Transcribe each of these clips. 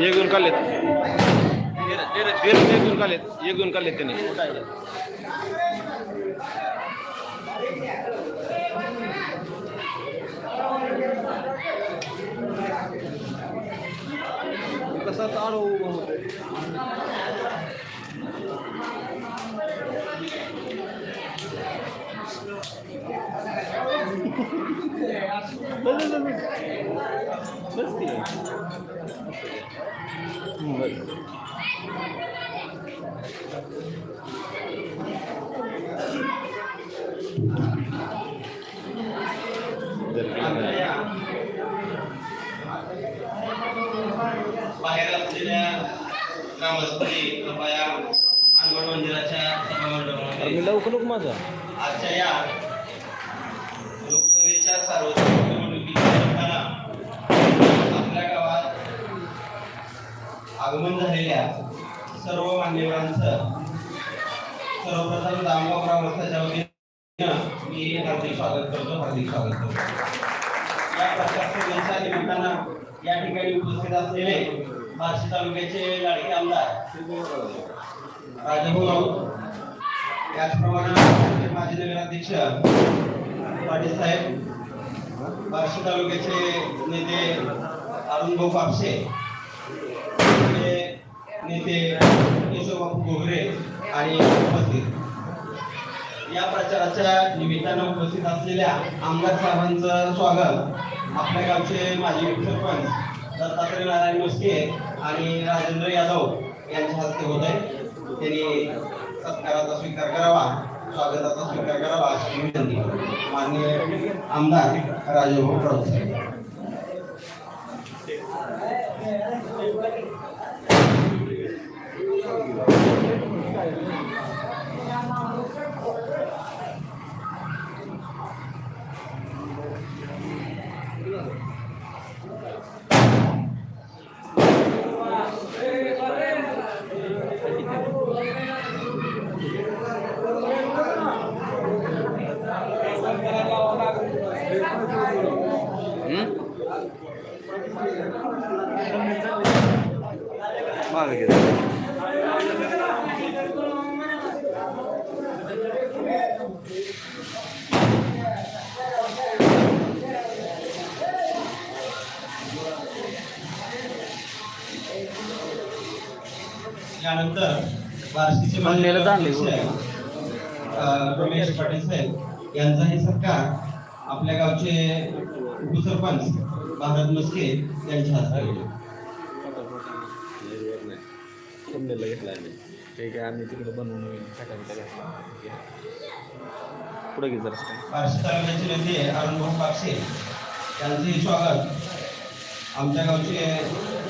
एक दोन काढलेत. तेरा एक दोन काढलेत. एक दोन काढलेत त्याने. कसा तार उभं बस की बाहेर असलेल्या ग्रामस्थांनी कृपया हनुमान मंदिराच्या मी लवकर माझा. आजच्या या आपल्या गावात आगमन झालेल्या सर्व मान्यवरांचं सर्वप्रथम दामगाव ग्रामस्थाच्या वतीनं मी हार्दिक स्वागत करतो हार्दिक स्वागत करतो. या प्रशासनाच्या निमित्तानं या ठिकाणी उपस्थित असलेले बार्शी तालुक्याचे लाडके आमदार राजाभाऊ राऊत त्याचप्रमाणे माजी नगराध्यक्ष पाटील साहेब बार्शी तालुक्याचे नेते अरुणभाऊ कापसे नेते केशवबापू गोगरे आणि उपस्थित. या प्रचाराच्या निमित्तानं उपस्थित असलेल्या आमदार साहेबांचं स्वागत आपल्या गावचे माजी सरपंच दत्तात्रय नारायण मुस्के आणि राजेंद्र यादव यांच्या हस्ते होत आहे. त्यांनी सत्काराचा स्वीकार करावा. स्वागताचा स्वीकार करावा अशी विनंती माननीय आमदार राजेभाऊ राऊत मागे यानंतर बार्शीचे रमेश पाटील साहेब. यांचा हे सत्कार आपल्या गावचे उपसरपंच. भारत मस्के यांच्या हस्ते होईल. घेतला आम्ही ते काय आम्ही तिकडे बनवून पुढे घे तालुक्याचे नेते अरुणभाऊ पाक्षे स्वागत आमच्या गावचे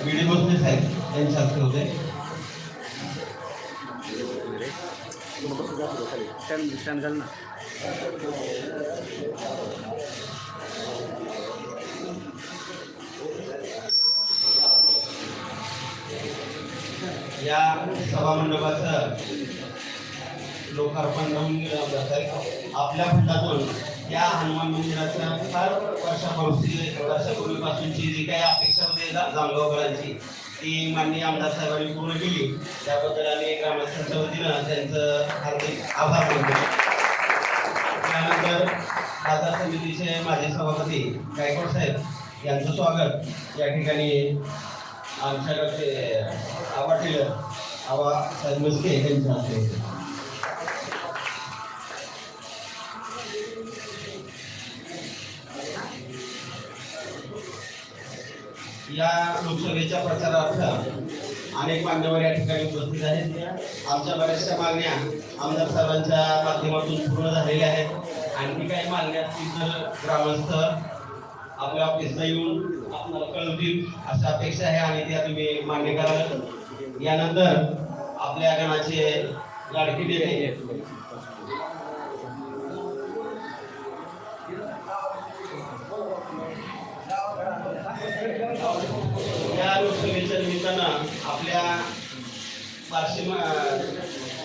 बीडी भोसले साहेब यांच्या हस्ते होते स्टँड घाल ना या सभामंडपाचं लोकार्पण होऊन गेलं जात आहे आपल्या फंडातून या हनुमान मंदिराच्या फार वर्षापूर्वी वर्षापूर्वीपासूनची जी काही अपेक्षा होती जामगावकरांची ती माननीय आमदार साहेबांनी पूर्ण केली. त्याबद्दल आम्ही ग्रामस्थांच्या वतीनं त्यांचं हार्दिक आभार मानतो. त्यानंतर बाजार समितीचे माजी सभापती गायकवाड साहेब यांचं स्वागत या ठिकाणी आमच्याकडे आवाटील आवा साहेब यांच्या हस्ते या लोकसभेच्या प्रचारार्थ अनेक मान्यवर या ठिकाणी उपस्थित आहेत. आमच्या बऱ्याचशा मागण्या आमदार साहेबांच्या माध्यमातून पूर्ण झालेल्या आहेत. आणखी काही मागण्या असतील तर ग्रामस्थ आपल्या ऑफिसला येऊन आपल्याला कळवतील अशी अपेक्षा आहे आणि त्या तुम्ही मान्य कराल यानंतर आपल्या गणाचे लाडके आहे या लोकसभेच्या निमित्तानं आपल्या बार्शी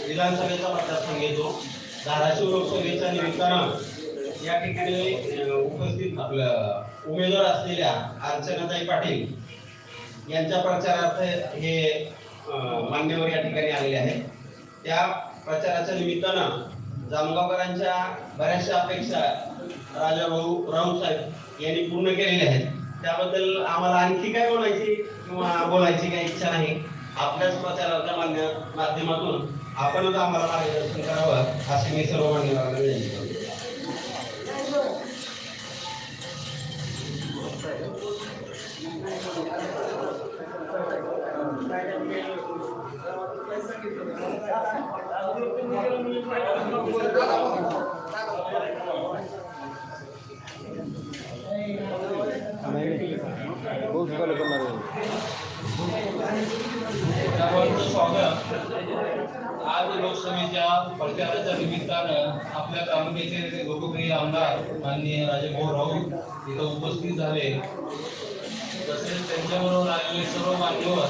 विधानसभेचा मतदारसंघ येतो. धाराशिव लोकसभेच्या निमित्तानं या ठिकाणी उपस्थित आपलं उमेदवार असलेल्या अर्चनाताई पाटील यांच्या प्रचारार्थ हे मान्यवर या ठिकाणी आलेले आहेत. त्या प्रचाराच्या निमित्तानं जामगावकरांच्या बऱ्याचशा अपेक्षा राजाभाऊ राऊत साहेब यांनी पूर्ण केलेल्या आहेत. त्याबद्दल आम्हाला आणखी काय बोलायची किंवा बोलायची काही इच्छा नाही. आपल्याच प्रचाराच्या मान्य माध्यमातून आपणच आम्हाला मार्गदर्शन करावं असे मी सर्व मान्यवरांना विनंती करतो. आपल्या तालुक्याचे लोकप्रिय आमदार माननीय राजेभाऊ राऊत इथं उपस्थित झाले. तसेच त्यांच्याबरोबर आलेले सर्व मान्यवर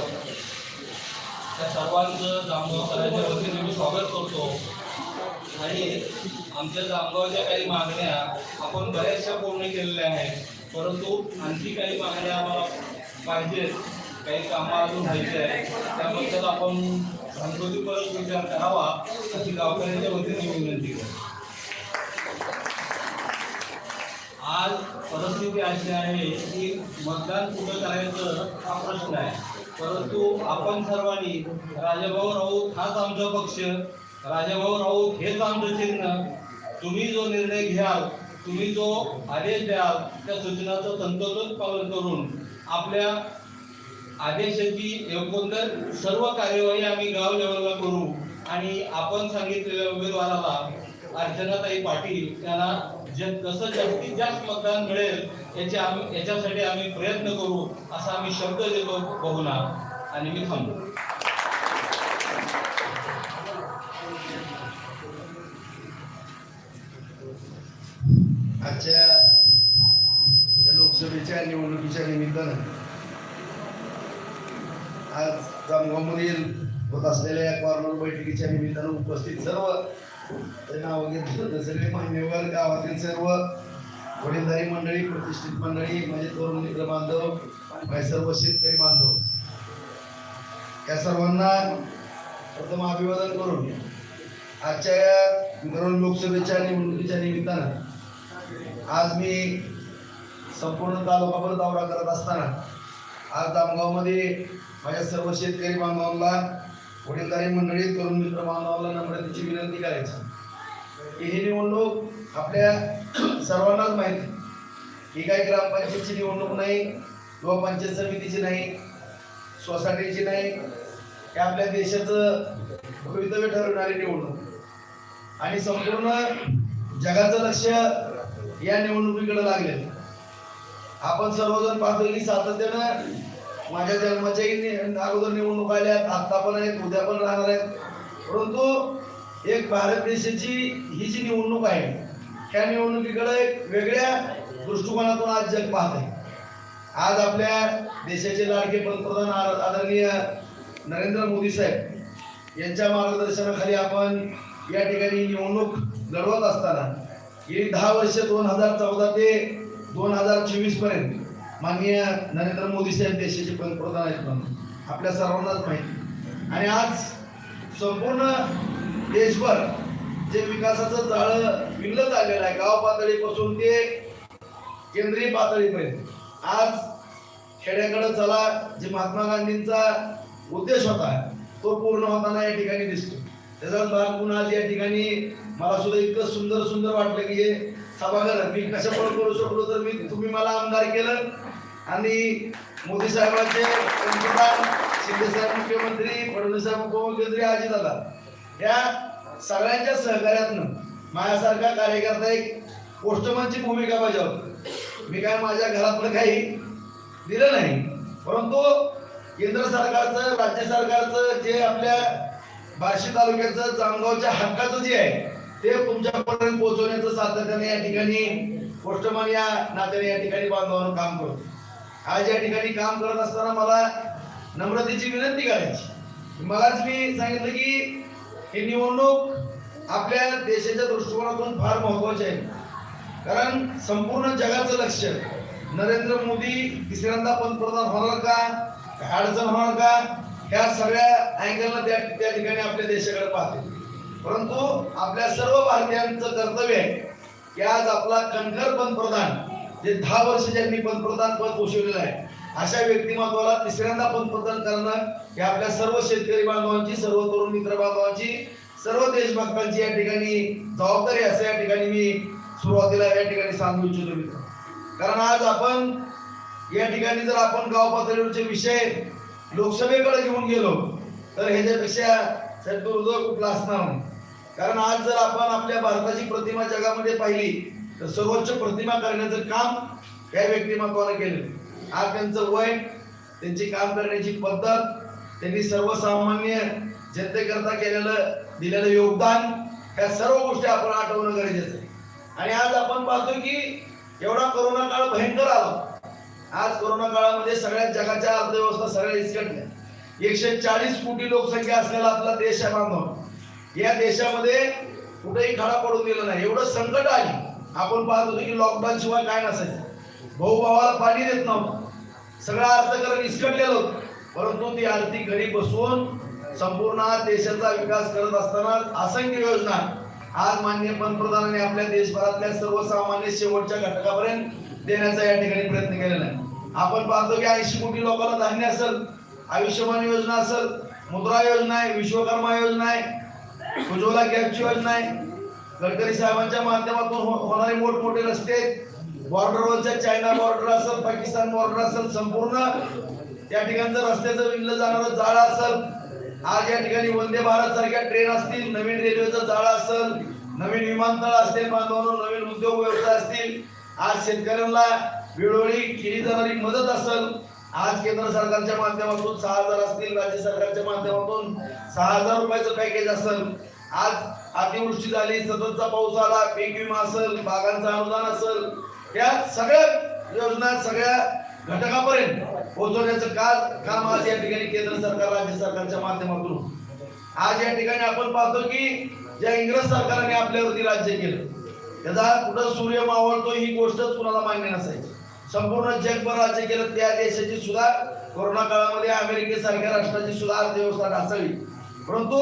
त्या सर्वांचं जामगावकरांच्या वतीने मी स्वागत करतो. आणि आमच्या जामगावच्या काही मागण्या आपण बऱ्याचशा पूर्ण केलेल्या आहेत. परंतु आणखी काही मागण्या आम्हाला पाहिजेत काही कामं अजून व्हायचे आहेत. त्याबद्दल आपण घरगुती विचार करावा अशी गावकऱ्यांच्या वतीने विनंती करतो. आज परिस्थिती अशी आहे की मतदान कुठं करायचं हा प्रश्न आहे. परंतु आपण सर्वांनी राजाभाऊ राऊत हाच आमचा पक्ष राजाभाऊ राऊत हेच आमचं चिन्ह. तुम्ही जो निर्णय घ्याल तुम्ही जो आदेश द्याल त्या सूचनाचं तंतोतंत पालन करून आपल्या आदेशाची एकंदर सर्व कार्यवाही आम्ही गाव लेवलला करू. आणि आपण सांगितलेल्या उमेदवाराला अर्चनाताई पाटील त्यांना जे कसं जास्तीत जास्त मतदान मिळेल याचे आम्ही याच्यासाठी आम्ही प्रयत्न करू असा आम्ही शब्द देतो बघूना आणि मी थांबतो आजच्या लोकसभेच्या निवडणुकीच्या निमित्तानं आज जामगावमधील होत असलेल्या या कॉर्नर बैठकीच्या निमित्तानं उपस्थित सर्व ते नाव घेतलं सगळे मान्यवर गावातील सर्व वडीलधारी मंडळी प्रतिष्ठित मंडळी माझे तरुण मित्र बांधव माझे सर्व शेतकरी बांधव या सर्वांना प्रथम अभिवादन करून आजच्या या मित्रांनो लोकसभेच्या निवडणुकीच्या निमित्तानं आज मी संपूर्ण तालुकाभर दौरा करत असताना आज जामगावमध्ये माझ्या सर्व शेतकरी बांधवांना वडीलधारी मंडळी तरुण मित्र बांधवांना नम्रतेची विनंती करायची. की ही निवडणूक आपल्या सर्वांनाच माहिती ही काही ग्रामपंचायतची निवडणूक नाही किंवा पंचायत समितीची नाही सोसायटीची नाही हे आपल्या देशाचं भवितव्य ठरवणारी निवडणूक. आणि संपूर्ण जगाचं लक्ष या निवडणुकीकडे लागले आपण सर्वजण पाहतो की सातत्यानं माझ्या जन्माच्याही अगोदर निवडणूक आल्यात आता पण आहेत उद्या पण राहणार आहेत. परंतु एक भारत देशाची ही जी निवडणूक आहे त्या निवडणुकीकडे एक वेगळ्या दृष्टिकोनातून आज जग पाहत आहे. आज आपल्या देशाचे लाडके पंतप्रधान आ- आदरणीय नरेंद्र मोदी साहेब यांच्या मार्गदर्शनाखाली आपण या ठिकाणी निवडणूक लढवत असताना गेली दहा वर्ष दोन हजार चौदा ते दोन हजार चोवीसपर्यंत माननीय नरेंद्र मोदी साहेब देशाचे पंतप्रधान आहेत म्हणून. आपल्या सर्वांनाच माहिती. आणि आज संपूर्ण देशभर जे विकासाचं जाळं विणलं चाललेलं आहे गाव पातळीपासून ते केंद्रीय पातळीपर्यंत. आज खेड्याकडे चला जे महात्मा गांधींचा उद्देश होता तो पूर्ण होताना या ठिकाणी दिसतो. त्याचाच भाग म्हणून आज या ठिकाणी मला सुद्धा इतकं सुंदर सुंदर वाटलं की हे सभागृह मी कशामुळे करू शकलो तर मी तुम्ही मला आमदार केलं आणि मोदी साहेबांचे पंतप्रधान शिंदे साहेब मुख्यमंत्री फडणवीस साहेब उपमुख्यमंत्री अजितदादा या सगळ्यांच्या सहकार्यातनं माझ्यासारखा कार्यकर्ता एक पोस्टमनची भूमिका बजावतो. मी काय माझ्या घरातलं काही दिलं नाही परंतु केंद्र सरकारचं राज्य सरकारचं जे आपल्या बार्शी तालुक्याचं चांदगावच्या हक्काचं जे आहे ते तुमच्यापर्यंत पोहोचवण्याचं सातत्याने या ठिकाणी पोस्टमन या नात्याने या ठिकाणी बांधवांना काम करतो. आज या ठिकाणी काम करत असताना मला नम्रतेची विनंती करायची. मलाच मी सांगितलं की ही निवडणूक आपल्या देशाच्या दृष्टिकोनातून फार महत्वाची आहे. कारण संपूर्ण जगाचं लक्ष नरेंद्र मोदी तिसऱ्यांदा पंतप्रधान होणार का? अडचण होणार का? ह्या सगळ्या अँगलनं त्या त्या ठिकाणी आपल्या देशाकडे पाहते परंतु आपल्या सर्व भारतीयांचं कर्तव्य आहे की आज आपला कणखर पंतप्रधान जे दहा वर्ष ज्यांनी पंतप्रधान पद पोषवलेलं आहे अशा व्यक्तिमत्वाला तिसऱ्यांदा पंतप्रधान करणं हे आपल्या सर्व शेतकरी बांधवांची सर्व तरुण मित्र बांधवांची सर्व देशभक्तांची या ठिकाणी जबाबदारी असं या ठिकाणी मी सुरुवातीला या ठिकाणी सांगू इच्छितो मित्र कारण आज आपण या ठिकाणी जर आपण गाव पातळीवरचे विषय लोकसभेकडे घेऊन गेलो तर ह्याच्यापेक्षा सर कुठला असणार? नाही कारण आज जर आपण आपल्या भारताची प्रतिमा जगामध्ये पाहिली तर सर्वोच्च प्रतिमा करण्याचं काम या व्यक्तिमत्वाने केलं. आज त्यांचं वय त्यांची काम करण्याची पद्धत त्यांनी सर्वसामान्य जनतेकरता केलेलं दिलेलं योगदान ह्या सर्व गोष्टी आपण आठवणं गरजेचं आहे. आणि आज आपण पाहतो की एवढा कोरोना काळ भयंकर आला. आज कोरोना काळामध्ये सगळ्या जगाच्या अर्थव्यवस्था सगळ्या इसकटल्या. एकशे चाळीस कोटी लोकसंख्या असलेला आपला देश आहे बांधव. या देशामध्ये कुठेही खडा पडून दिला नाही. एवढं संकट आली आपण पाहत होतो की लॉकडाऊन शिवाय काय नसायचं. भाऊ भावाला पाणी देत नव्हतं. सगळं अर्थकारण इसकटलेलं होतं. परंतु ती आर्थिक घरी बसून संपूर्ण देशाचा विकास करत असताना असंख्य योजना आज माननीय पंतप्रधानांनी आपल्या देशभरातल्या सर्वसामान्य शेवटच्या घटकापर्यंत देण्याचा या ठिकाणी प्रयत्न केलेला आहे. आपण पाहतो की ऐंशी कोटी लोकांना धान्य असेल आयुष्यमान योजना असेल मुद्रा योजना आहे विश्वकर्मा योजना आहे उज्ज्वला गॅसची योजना आहे गडकरी साहेबांच्या माध्यमातून हो- होणारे मोठमोठे रस्ते बॉर्डरवरच्या चायना बॉर्डर असेल पाकिस्तान बॉर्डर असेल संपूर्ण त्या ठिकाणचं रस्त्याचं विणलं जाणारं जाळं असेल आज या ठिकाणी वंदे भारत सारख्या ट्रेन असतील नवीन रेल्वेचं जाळं असेल नवीन विमानतळ असतील बांधवांवर नवीन उद्योग व्यवसाय असतील आज शेतकऱ्यांना वेळोवेळी केली जाणारी मदत असेल आज केंद्र सरकारच्या माध्यमातून सहा हजार असतील राज्य सरकारच्या माध्यमातून सहा हजार रुपयाचं पॅकेज असेल आज अतिवृष्टी झाली सततचा पाऊस आला पीक विमा असेल बागांचं अनुदान असेल या सगळ्या योजना सगळ्या घटकापर्यंत पोहोचवण्याचं का काम आज या ठिकाणी केंद्र सरकार राज्य सरकारच्या माध्यमातून. आज या ठिकाणी आपण पाहतो की ज्या इंग्रज सरकारने आपल्यावरती राज्य केलं त्याचा कुठं सूर्य मावळतो ही गोष्टच कुणाला मान्य नसायची. संपूर्ण जगभर राज्य केलं त्या देशाची सुद्धा कोरोना काळामध्ये अमेरिकेसारख्या राष्ट्राची सुद्धा अर्थव्यवस्था ढासळली. परंतु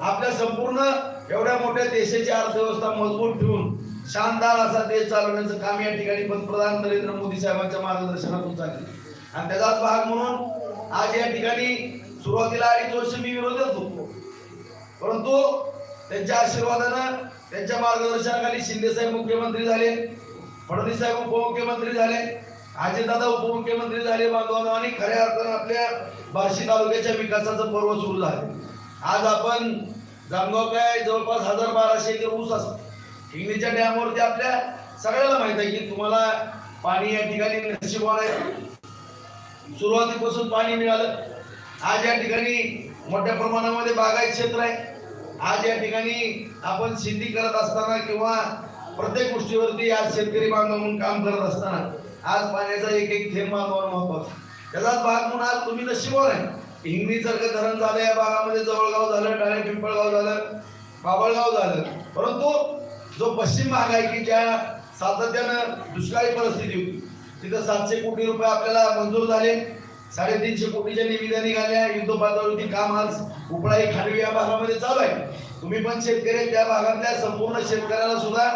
आपल्या संपूर्ण एवढ्या मोठ्या देशाची अर्थव्यवस्था मजबूत ठेवून शानदार असा देश चालवण्याचं काम या ठिकाणी पंतप्रधान नरेंद्र मोदी साहेबांच्या मार्गदर्शनातून चालले आणि त्याचाच भाग म्हणून आज या ठिकाणी सुरुवातीला अडीच वर्ष मी विरोधच होतो. परंतु त्यांच्या आशीर्वादानं त्यांच्या मार्गदर्शनाखाली शिंदे साहेब मुख्यमंत्री झाले फडणवीस साहेब उपमुख्यमंत्री झाले अजितदादा उपमुख्यमंत्री झाले बांधवांना आणि खऱ्या अर्थानं आपल्या बार्शी तालुक्याच्या विकासाचं पर्व सुरू झाले. आज आपण जामगाव काय जवळपास हजार बाराशे एकर ऊस असतो. हिंगणीच्या डॅमवरती आपल्या सगळ्याला माहीत आहे की तुम्हाला पाणी या ठिकाणी नशिबान आहे. सुरुवातीपासून पाणी मिळालं. आज या ठिकाणी मोठ्या प्रमाणामध्ये बागायत क्षेत्र आहे. आज या ठिकाणी आपण शेती करत असताना किंवा प्रत्येक गोष्टीवरती आज शेतकरी बांधव म्हणून काम करत असताना आज पाण्याचा एक एक थेंब बांधवावर महत्त्वाचा त्याचाच भाग म्हणून आज तुम्ही नशिबावर आहे. हिंगणी सारखं धरण झालं या भागामध्ये जवळगाव झालं टाळे पिंपळगाव झालं बाबळगाव झालं. परंतु जो पश्चिम भाग आहे की ज्या सातत्यानं दुष्काळी परिस्थिती होती तिथं सातशे कोटी रुपये आपल्याला मंजूर झाले साडेतीनशे कोटीच्या निविदा निघाल्या युद्ध पातळीवरती काम आज उपळाई खांडवी या भागामध्ये चालू आहे. तुम्ही पण शेतकरी त्या भागातल्या संपूर्ण शेतकऱ्याला सुद्धा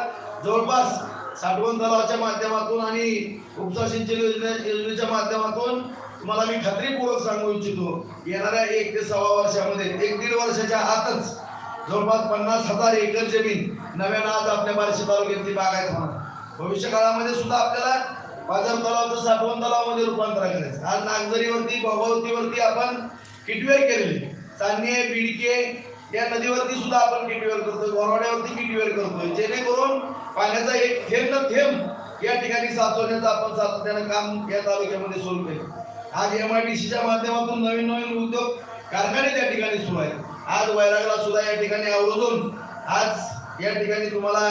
जवळपास साठवण तलावाच्या माध्यमातून आणि उपसा सिंचन योजने योजनेच्या माध्यमातून तुम्हाला मी खात्रीपूर्वक सांगू इच्छितो येणाऱ्या एक ते सव्वा वर्षामध्ये एक दीड वर्षाच्या आतच जवळपास पन्नास हजार एकर जमीन नव्यानं आज आपल्या बार्शी तालुक्यातली बागायत होणार भविष्य काळामध्ये सुद्धा आपल्याला बाजार तलावाचं साठवण तलावामध्ये रूपांतर करायचं आज नागझरीवरती भोगावतीवरती आपण किटवेर केलेली चांदणे बिडके या नदीवरती सुद्धा आपण किटवेर करतोय गोरवाड्यावरती किटवेर करतोय. जेणेकरून पाण्याचा एक थेंब न थेंब या ठिकाणी साचवण्याचं आपण सातत्यानं काम या तालुक्यामध्ये सुरू केलं. आज एम आय डी सीच्या माध्यमातून नवीन नवीन उद्योग कारखाने त्या ठिकाणी सुरू आहेत. आज वैरागला सुद्धा या ठिकाणी आवर्जून आज या ठिकाणी तुम्हाला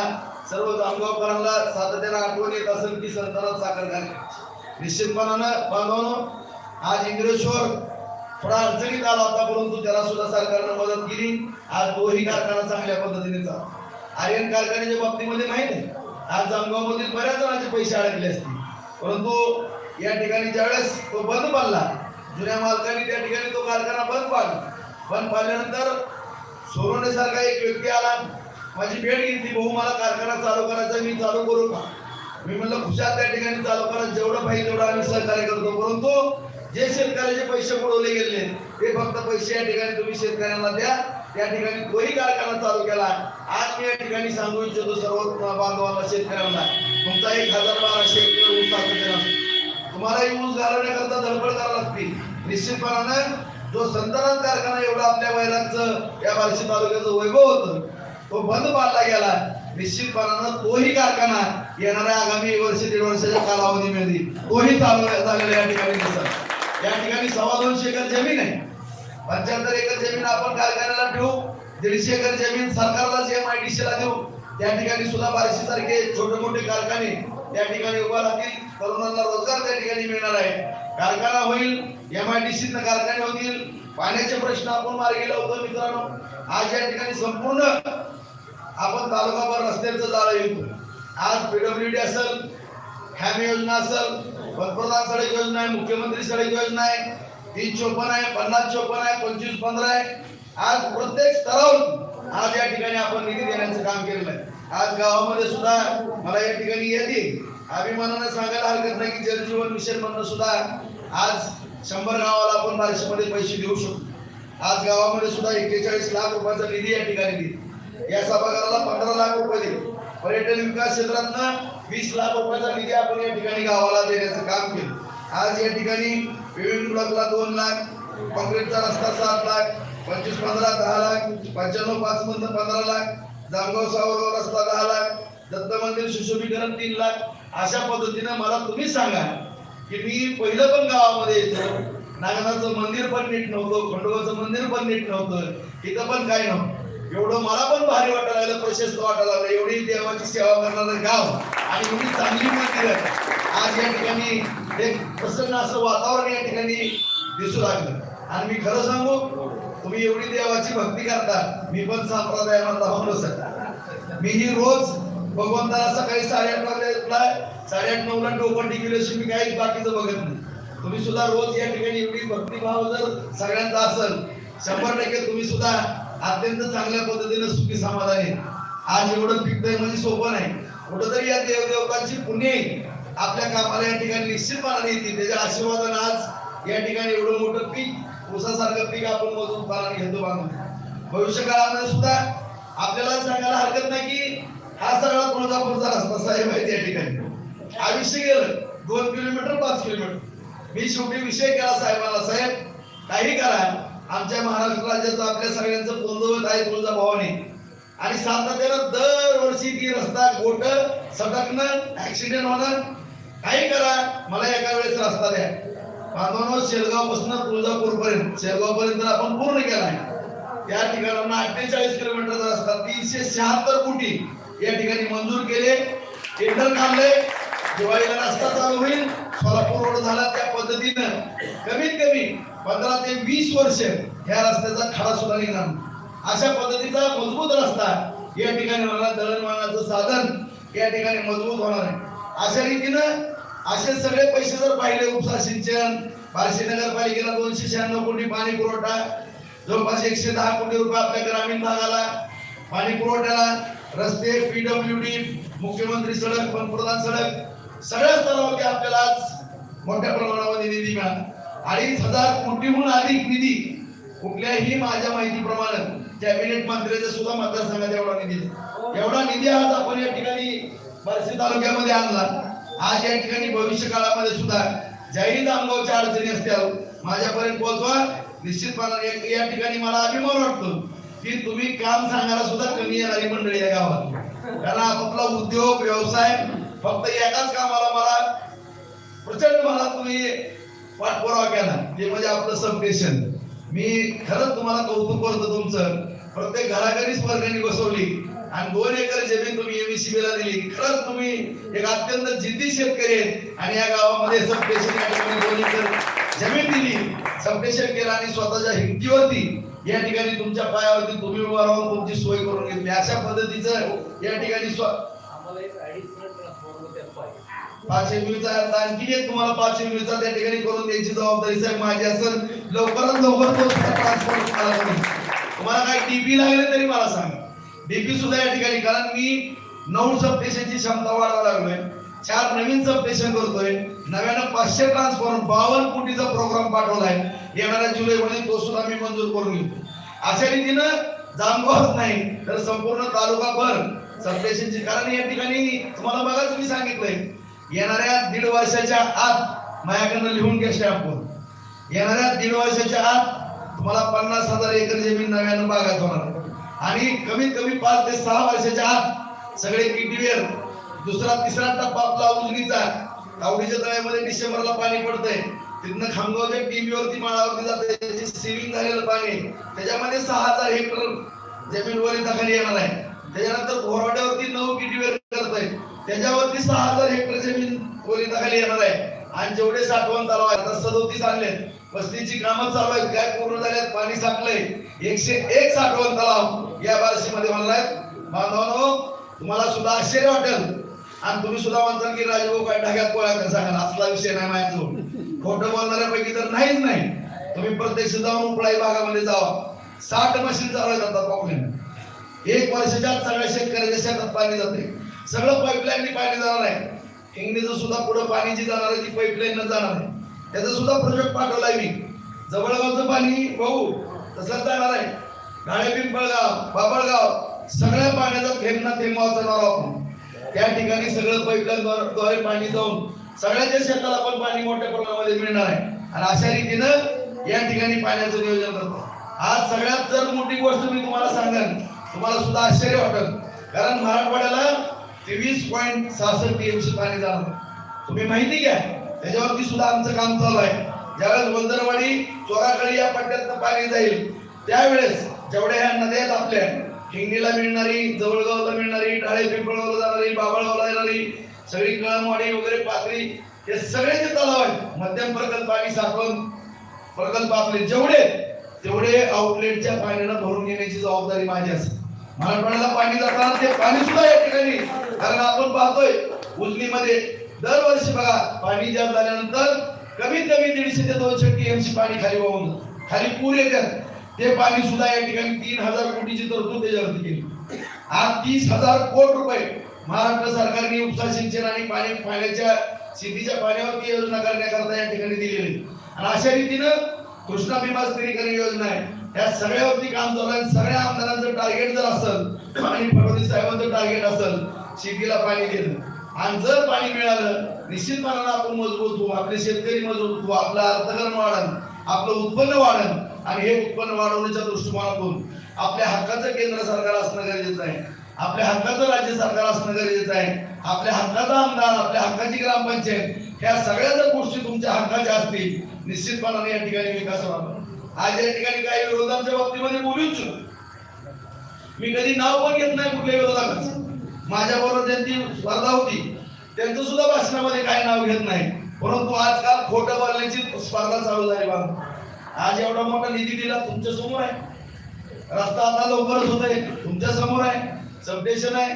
सर्व जामगावकरांना सातत्यानं आठवण येत असेल की संतानात साखर कारखाना निश्चितपणानं बांधवानो आज इंग्रजेश्वर थोडा अडचणीत आला होता परंतु त्याला सुद्धा सरकारनं मदत केली. आज तोही कारखाना चांगल्या पद्धतीने चालला आर्यन कारखान्याच्या बाबतीमध्ये माहीत आहे. आज जामगावमधील बऱ्याच जणांचे पैसे अडकले असतील. परंतु या ठिकाणी ज्यावेळेस तो बंद पडला जुन्या मालकाने त्या ठिकाणी तो कारखाना बंद पाडला. बंद पाडल्यानंतर सोरवण्यासारखा एक व्यक्ती आला माझी भेट घेतली भाऊ मला कारखाना चालू करायचा मी चालू करू का? मी म्हणलं खुशाल त्या ठिकाणी चालू करा जेवढं पाहिजे तेवढं आम्ही सहकार्य करतो. परंतु जे शेतकऱ्याचे पैसे बुडवले गेले ते फक्त पैसे या ठिकाणी तुम्ही शेतकऱ्यांना द्या. त्या ठिकाणी तोही कारखाना चालू केला. आज मी या ठिकाणी सांगू इच्छितो सर्व बांधवांना शेतकऱ्यांना. तुमचा एक हजार बाराशे हेक्टर ऊस असतो तुम्हालाही ऊस घालवण्याकरता धडपड करावी लागते निश्चितपणानं जो संतरण कारखाना एवढा आपल्या बैलांचं या बार्शी तालुक्याचं वैभव होतं तो बंद पाडला गेला. निश्चितपणानं तोही कारखाना येणाऱ्या आगामी वर्ष दीड वर्षाच्या कालावधीमध्ये तोही चालू झालेला या ठिकाणी दिसत या ठिकाणी सव्वा दोनशे एकर जमीन आहे. पंच्याहत्तर एकर जमीन आपण कारखान्याला ठेवू दीडशे एकर जमीन सरकारलाच एम आय डी ला देऊ त्या ठिकाणी सुद्धा बारशी सारखे छोटे मोठे कारखाने त्या ठिकाणी उभा राहतील तरुणांना रोजगार त्या ठिकाणी मिळणार आहे. कारखाना होईल एम आय डी कारखाने होतील. पाण्याचे प्रश्न आपण मार्गी लावतो मित्रांनो. आज या ठिकाणी संपूर्ण आपण तालुकाभर रस्त्याचं जाळं येतो. आज पीडब्ल्यूडी असेल हॅम योजना असेल पंतप्रधान सडक योजना आहे मुख्यमंत्री सडक योजना आहे तीन चोपन्न आहे पन्नास चोपन्न आहे पंचवीस पंधरा आहे. आज प्रत्येक स्तरावर आज या ठिकाणी आपण निधी देण्याचं काम केलेलं आहे. आज गावामध्ये सुद्धा मला या ठिकाणी येतील. अभिमानानं सांगायला हरकत नाही की जलजीवन मिशन म्हणून सुद्धा आज शंभर गावाला आपण बाराशेमध्ये पैसे देऊ शकतो. आज गावामध्ये सुद्धा एक्केचाळीस लाख रुपयाचा निधी या ठिकाणी दिली. या सभागृहाला पंधरा लाख रुपये दिले. पर्यटन विकास क्षेत्रातनं वीस लाख रुपयाचा निधी आपण या ठिकाणी गावाला देण्याचं काम केलं. आज या ठिकाणी विविध ब्लॉकला दोन लाख काँक्रीटचा रस्ता सात लाख पंचवीस पंधरा दहा लाख पंच्याण्णव पाच मधनं पंधरा लाख जामगाव सावरगाव रस्ता दहा लाख दत्त मंदिर सुशोभीकरण तीन लाख. अशा पद्धतीनं मला तुम्ही सांगा की मी पहिलं पण गावामध्ये येतो. नागनाथचं मंदिर पण नीट नव्हतं खंडोबाचं मंदिर पण नीट नव्हतं इथं पण काय नव्हतं. एवढं मला पण भारी वाटायला लागलं प्रशस्त वाटायला लागलं. एवढी देवाची सेवा करणारं गाव आणि एवढी चांगली केलं. आज या ठिकाणी एक प्रसन्न असं वातावरण या ठिकाणी दिसू लागलं. आणि मी खरं सांगू तुम्ही एवढी देवाची भक्ती करता मी पण संप्रदायामधला माणूस आहे. मी ही रोज भगवंताला सकाळी साडेआठ वाजता साडेआठ नऊला टोपण टिकल्याशिवाय मी काही बाकीचं बघत नाही. तुम्ही सुद्धा रोज या ठिकाणी एवढी भक्तिभाव जर सगळ्यांचा असेल शंभर टक्के तुम्ही सुद्धा अत्यंत चांगल्या पद्धतीने सुखी समाधानी. आहे. आज एवढं पिकतंय म्हणजे सोपं नाही. कुठंतरी या देवदेवतांची पुणे आपल्या कामाला या ठिकाणी निश्चितपणाने येते. त्याच्या आशीर्वादाने आज या ठिकाणी एवढं मोठं पीक ऊसासारखं पीक आपण मजून पालन घेतो बांधून भविष्य काळामध्ये सुद्धा आपल्याला सांगायला हरकत नाही की हा सगळा तुळजापूरचा रस्ता साहेब आहे त्या ठिकाणी. आयुष्य गेलं दोन किलोमीटर पाच किलोमीटर. मी शेवटी विषय केला साहेबाला साहेब काही करा. आमच्या महाराष्ट्र राज्याचं आपल्या सगळ्यांचं कुलदैवत आहे तुळजाभवानी. आणि सातत्यानं दरवर्षी ती रस्ता गोट सटकणं ऍक्सिडेंट होणं काही करा मला एका वेळेस रस्ता द्या. माधवानो शेलगावपासून तुळजापूर पर्यंत शेलगाव पर्यंत आपण पूर्ण केलाय त्या ठिकाणांना अठ्ठेचाळीस किलोमीटरचा रस्ता तीनशे शहात्तर कोटी या ठिकाणी मंजूर केले. टेंडर काढले दिवाळीला रस्ता चालू होईल. सोलापूर रोड झाला त्या पद्धतीनं. कमीत कमी पंधरा ते वीस वर्ष ह्या रस्त्याचा खडा सुद्धा निघणार अशा पद्धतीचा मजबूत रस्ता या ठिकाणी होणार दळणवळणाचं साधन या ठिकाणी मजबूत होणार आहे. अशा रीतीनं असे सगळे पैसे जर पाहिले उपसा सिंचन बार्शी नगरपालिकेला दोनशे शहाण्णव कोटी पाणी पुरवठा जवळपास एकशे दहा कोटी रुपये आपल्या ग्रामीण भागाला पाणी पुरवठ्याला रस्ते पीडब्ल्यू डी मुख्यमंत्री सडक पंतप्रधान सडक सगळ्या स्तरावरती आपल्याला आज मोठ्या प्रमाणामध्ये निधी मिळाला. अडीच हजार कोटीहून अधिक निधी कुठल्याही माझ्या माहितीप्रमाणे कॅबिनेट मंत्र्याचा सुद्धा मतदारसंघात एवढा निधी एवढा निधी आज आपण या ठिकाणी बार्शी तालुक्यामध्ये आणला. आज या ठिकाणी भविष्य काळामध्ये सुद्धा ज्याही जामगावच्या अडचणी असतील माझ्यापर्यंत पोहोचवा. निश्चितपणाने या- ठिकाणी मला अभिमान वाटतो की तुम्ही काम सांगायला सुद्धा कमी येणारी मंडळी या गावात. कारण आपला उद्योग व्यवसाय फक्त एकाच कामाला मला प्रचंड मला तुम्ही पाठपुरावा केला. ते म्हणजे आपलं सबस्टेशन मी खरंच तुम्हाला कौतुक करतो तुमचं. प्रत्येक घराघरी वर्गणी बसवली. आणि दोन एकर जमीन तुम्ही एमसीबी ला दिली. खरंच तुम्ही एक अत्यंत जिद्दी शेतकरी आहेत. आणि या गावामध्ये सबस्टेशन या ठिकाणी दोन एकर जमीन दिली. सबस्टेशन केलं आणि स्वतःच्या हिमतीवरती या ठिकाणी तुमच्या पायावरती तुम्ही उभा राहून तुमची सोय करून घेतली. अशा पद्धतीचं या ठिकाणी स्व पाच आणखी एक तुम्हाला पाच एमयूचा त्या ठिकाणी करून द्यायची जबाबदारी. साहेब माझी असेल. लवकरात लवकर तो ट्रान्सफर तुम्हाला काय डीपी लागले तरी मला सांगा. डीपी सुद्धा या ठिकाणी कारण मी नऊ सबस्टेशनची क्षमता वाढवायला लागलोय. चार नवीन सबस्टेशन करतोय. नव्यानं पाचशे ट्रान्सफॉर्म बावन्न कोटीचा प्रोग्राम पाठवलाय. येणाऱ्या जुलैमध्ये तो सुद्धा मी मंजूर करून घेतो. अशा रीतीनं जामगावच नाही तर संपूर्ण तालुका भर सबस्टेशनची कारण या ठिकाणी तुम्हाला बघाच मी सांगितलंय. येणाऱ्या दीड वर्षाच्या आत माझ्याकडनं लिहून घ्या आपण येणाऱ्या दीड वर्षाच्या आत तुम्हाला पन्नास हजार एकर जमीन नव्यानं बागायत होणार आणि कमीत कमी पाच ते सहा वर्षाच्या आत सगळे किटीवेर दुसरा तिसरा टप्पा आपला उजनीचा तावडीच्या तळ्यामध्ये डिसेंबरला पाणी पडतंय. तिथनं खामगावच्या टीव्हीवरती माळावरती जाते त्याची सेव्हिंग झालेलं पाणी त्याच्यामध्ये सहा हजार हेक्टर जमीन वरिताखाली येणार आहे. त्याच्यानंतर घोरवाड्यावरती नऊ किटीवेर करतोय. त्याच्यावरती सहा हजार हेक्टर जमीन वरिताखाली येणार आहे. आणि जेवढे साठवण तलाव आहे आता सदोतीस आणले वस्तीची कामं चालू आहेत काय पूर्ण झाल्यात पाणी साठलंय. एकशे एक साठवण तलाव या बार्शीमध्ये मध्ये म्हणलाय बांधवानो तुम्हाला सुद्धा आश्चर्य वाटेल. आणि तुम्ही सुद्धा म्हणताल की राजभाऊ काय ढाग्यात पोळ्या कर सांगाल असला विषय नाही माझ्याजवळ खोटं बोलणाऱ्यापैकी तर नाहीच नाही. तुम्ही प्रत्यक्ष जाऊन उपळाई भागामध्ये जावा. साठ मशीन चालू जातात पाहुणे एक वर्षाच्या सगळ्या शेतकऱ्याच्या शेतात पाणी जाते. सगळं पाईपलाईन पाणी जाणार आहे. हिंगणीचं सुद्धा पुढे पाणी जी जाणार आहे ती पाईपलाईन जाणार आहे. त्याचा सुद्धा प्रोजेक्ट पाठवलाय मी. जवळगावचं पाणी भाऊ तसंच जाणार आहे. गाळे पिंपळगाव बाबळगाव सगळ्या पाण्याचा थेंब ना थेंब वाचवणार आपण त्या ठिकाणी सगळं पाईपलाईन पाणी जाऊन सगळ्याच्या शेताला पण पाणी मोठ्या प्रमाणामध्ये मिळणार आहे. आणि अशा रीतीनं या ठिकाणी पाण्याचं नियोजन करतो. आज सगळ्यात जर मोठी गोष्ट मी तुम्हाला सांगेन तुम्हाला सुद्धा आश्चर्य वाटेल. कारण मराठवाड्याला तेवीस पॉईंट सहासष्ट टीएमसी पाणी जाणार. तुम्ही माहिती घ्या. त्याच्यावरती सुद्धा आमचं काम चालू आहे. ज्यावेळेस वंजरवाडी चोराखळी या पट्ट्यात पाणी जाईल त्यावेळेस जेवढ्या ह्या नद्या आपल्या हिंगणीला मिळणारी जवळगावला मिळणारी टाळे पिंपळगावला जाणारी बाबळगावला जाणारी सगळी कळमवाडी वगैरे पाथरी हे सगळे जे तलाव आहेत मध्यम प्रकल्प आणि साठवण प्रकल्प आपले जेवढे तेवढे आउटलेटच्या पाण्यानं भरून घेण्याची जबाबदारी माझी असेल मराठवाड्याला पाणी जाताना ते पाणी सुद्धा या ठिकाणी कारण आपण पाहतोय उजनीमध्ये दरवर्षी बघा पाणी जाम झाल्यानंतर कमीत कमी दीडशे ते दोनशे टीएमसी पाणी खाली वाहून खाली पूर येतात. ते पाणी सुद्धा या ठिकाणी तीन हजार कोटीची तरतूद त्याच्यावरती केली. आज तीस हजार कोट रुपये महाराष्ट्र सरकारने उपसा सिंचन आणि पाणी पाण्याच्या शेतीच्या पाण्यावरती योजना करण्याकरता या ठिकाणी दिलेली आणि अशा रीतीनं कृष्णा भीमा स्थिरीकरण योजना आहे. या सगळ्यावरती काम चालू आहे. सगळ्या आमदारांचं टार्गेट जर असेल आणि फडणवीस साहेबांचं टार्गेट असेल शेतीला पाणी देणं. आणि जर पाणी मिळालं निश्चितपणानं आपण मजबूत होऊ आपले शेतकरी मजबूत होऊ आपलं अर्थकरण वाढन आपलं उत्पन्न वाढन आणि हे उत्पन्न वाढवण्याच्या दृष्टिकोनातून आपल्या हक्काचं केंद्र सरकार असणं गरजेचं आहे. आपल्या हक्काचं राज्य सरकार असणं गरजेचं आहे. आपल्या हक्काचा आमदार आपल्या हक्काची ग्रामपंचायत ह्या सगळ्या जर गोष्टी तुमच्या हक्काच्या असतील निश्चितपणाने या ठिकाणी विकास व्हावा आज या ठिकाणी काही विरोधांच्या बाबतीमध्ये बोलू इच्छितो. मी कधी नाव पण घेत नाही कुठल्या विरोधाचं माझ्या बरोबर त्यांची स्पर्धा होती. त्यांचं सुद्धा भाषणामध्ये काय नाव घेत नाही. परंतु आजकाल खोटं बोलण्याची स्पर्धा चालू झाली बाबा आज एवढा मोठा निधी दिला तुमच्यासमोर आहे. रस्ता आता लवकरच होत आहे तुमच्यासमोर आहे. सबस्टेशन आहे.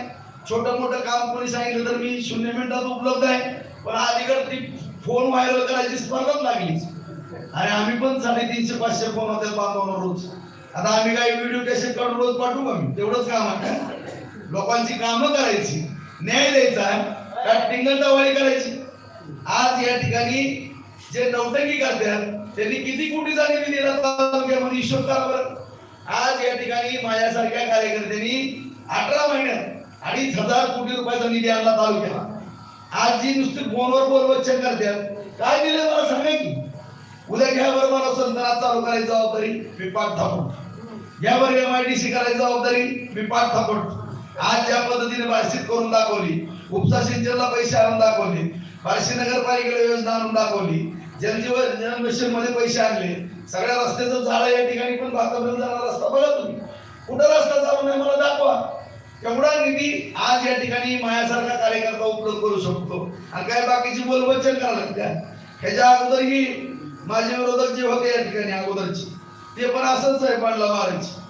छोटं मोठं काम कोणी सांगितलं तर मी शून्य मिनिटात उपलब्ध आहे. पण अलीकडे ती फोन व्हायरल करायची स्पर्धाच लागली. आणि आम्ही पण साडेतीनशे पाचशे फोन होते बांधवणार रोज. आता आम्ही काही व्हिडिओ कॅसेट काढून रोज पाठवू का मी? तेवढंच काम आहे. लोकांची कामं करायची न्याय द्यायचा का टिंगलटावाळी करायची? आज या ठिकाणी जे नौटंकी करतात त्यांनी किती कोटीचा निधी दिला तालुक्यामध्ये हिशोब करा बरं आज या ठिकाणी माझ्यासारख्या कार्यकर्त्यांनी अठरा महिन्यात अडीच हजार कोटी रुपयाचा निधी आणला तालुक्याला. आज जी नुसती फोनवर बोलवच्चन करतात काय दिले मला सांगा की? उद्या घ्या बरं मला संतनात चालू करायची जबाबदारी मी पाठ थांबवतो. घ्या बरं एम आय डी सी करायची जबाबदारी मी पाठ थांबवतो. आज ज्या पद्धतीने बार्शीत करून दाखवली उपसा सिंचनला पैसे आणून दाखवले बार्शी नगरपालिकेला योजना आणून दाखवली जलजीवन जल मिशनमध्ये पैसे आणले. सगळ्या रस्त्याचं झाड या ठिकाणी पण भातापर्यंत जाणारा रस्ता बघा तुम्ही. कुठं रस्ता चालू नाही मला दाखवा. एवढा निधी आज या ठिकाणी माझ्यासारखा कार्यकर्ता उपलब्ध करू शकतो. आणि काय बाकीची बोलबच्चन करायला लागत्या ह्याच्या अगोदरही माझे विरोधक जे होते या ठिकाणी अगोदरचे ते पण असंच साहेबांना मारायचे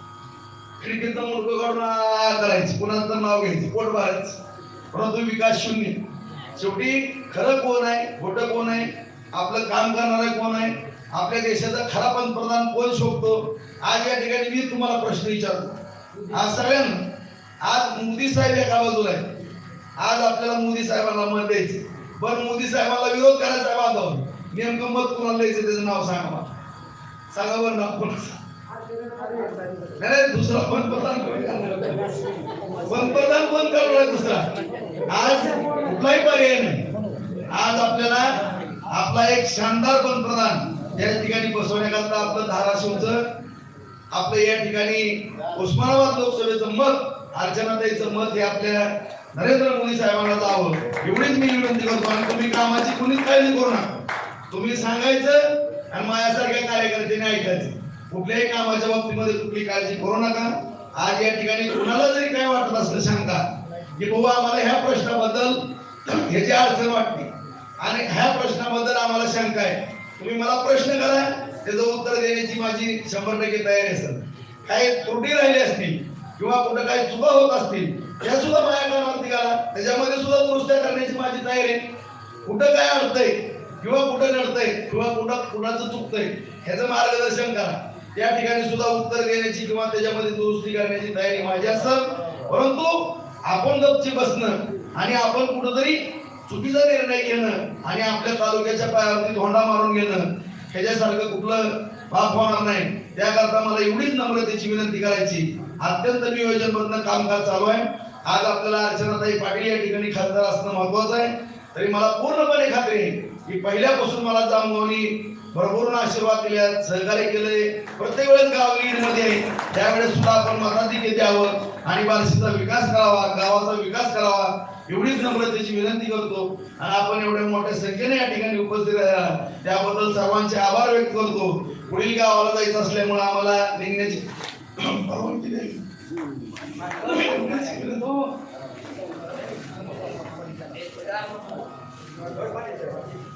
खिडकीतनं मुलगा काढून करायची. कुणाचं तर नाव घ्यायचं? पोट भरायचं. परंतु विकास शून्य. शेवटी खरं कोण आहे? खोटं कोण आहे? आपलं काम करणारं कोण आहे? आपल्या देशाचा खरा पंतप्रधान कोण शोधतो आज या ठिकाणी मी तुम्हाला प्रश्न विचारतो. आज सगळ्यांना आज मोदी साहेब एका बाजूला आहे आज आपल्याला मोदी साहेबांना मत द्यायचं पण मोदी साहेबांना विरोध करायचा आहे नेमकं मत कुणाला द्यायचं त्याचं नाव सांगा मला. सांगा बरं नाव कोणाचं? नाही दुसरा. पंतप्रधान कोण? करणार? पंतप्रधान कोण करणार दुसरा? आज कुठलाही पर्याय नाही. आज आपल्याला आपला एक शानदार पंतप्रधान या ठिकाणी बसवण्याकरता आपलं धाराशिवचं आपलं या ठिकाणी उस्मानाबाद लोकसभेचं मत अर्चनाताईचं मत हे आपल्या नरेंद्र मोदी साहेबांना जावं. एवढीच मी विनंती करतो आणि तुम्ही कामाची कुणीच काळजी करू नका तुम्ही सांगायचं आणि माझ्यासारख्या कार्यकर्त्याने ऐकायचं. कुठल्याही कामाच्या बाबतीमध्ये कुठली काळजी करू नका. आज या ठिकाणी कुणाला जरी काय वाटत असलं शंका की बाबा आम्हाला ह्या प्रश्नाबद्दल ह्याची अडचण वाटते आणि ह्या प्रश्नाबद्दल आम्हाला शंका आहे. तुम्ही मला प्रश्न करा त्याचं उत्तर देण्याची माझी शंभर टक्के तयारी असेल. काही त्रुटी राहिली असतील किंवा कुठं काही चुका होत असतील त्या सुद्धा माझ्या कामावरती करा त्याच्यामध्ये सुद्धा दुरुस्त्या करण्याची माझी तयारी आहे. कुठं काय अडतंय किंवा कुठं नडतंय किंवा कुठं कुणाचं चुकतंय ह्याचं मार्गदर्शन करा. त्या ठिकाणी सुद्धा उत्तर देण्याची किंवा त्याच्यामध्ये दुरुस्ती करण्याची तयारी माझी असत परंतु आपण गपची बसणं आणि आपण कुठंतरी चुकीचा निर्णय घेणं आणि आपल्या तालुक्याच्या पायावरती धोंडा मारून घेणं ह्याच्यासारखं कुठलं पाप होणार नाही. त्याकरता मला एवढीच नम्रतेची विनंती करायची. अत्यंत नियोजनबद्ध कामकाज चालू आहे. आज आपल्याला अर्चनाताई पाटील या ठिकाणी खासदार असणं महत्वाचं आहे. तरी मला पूर्णपणे खात्री आहे की पहिल्यापासून मला जामगावनी भरभरून आशीर्वाद दिले सहकार्य केले. प्रत्येक वेळेस गाव लीडमध्ये त्यावेळेस सुद्धा आपण मताधिक्य द्यावं आणि बारशीचा विकास करावा गावाचा विकास करावा एवढीच नम्रतेची विनंती करतो. आणि आपण एवढ्या मोठ्या संख्येने या ठिकाणी उपस्थित राहिला त्याबद्दल सर्वांचे आभार व्यक्त करतो. पुढील गावाला जायचं असल्यामुळे आम्हाला निघण्याची परवानगी द्यावी हो.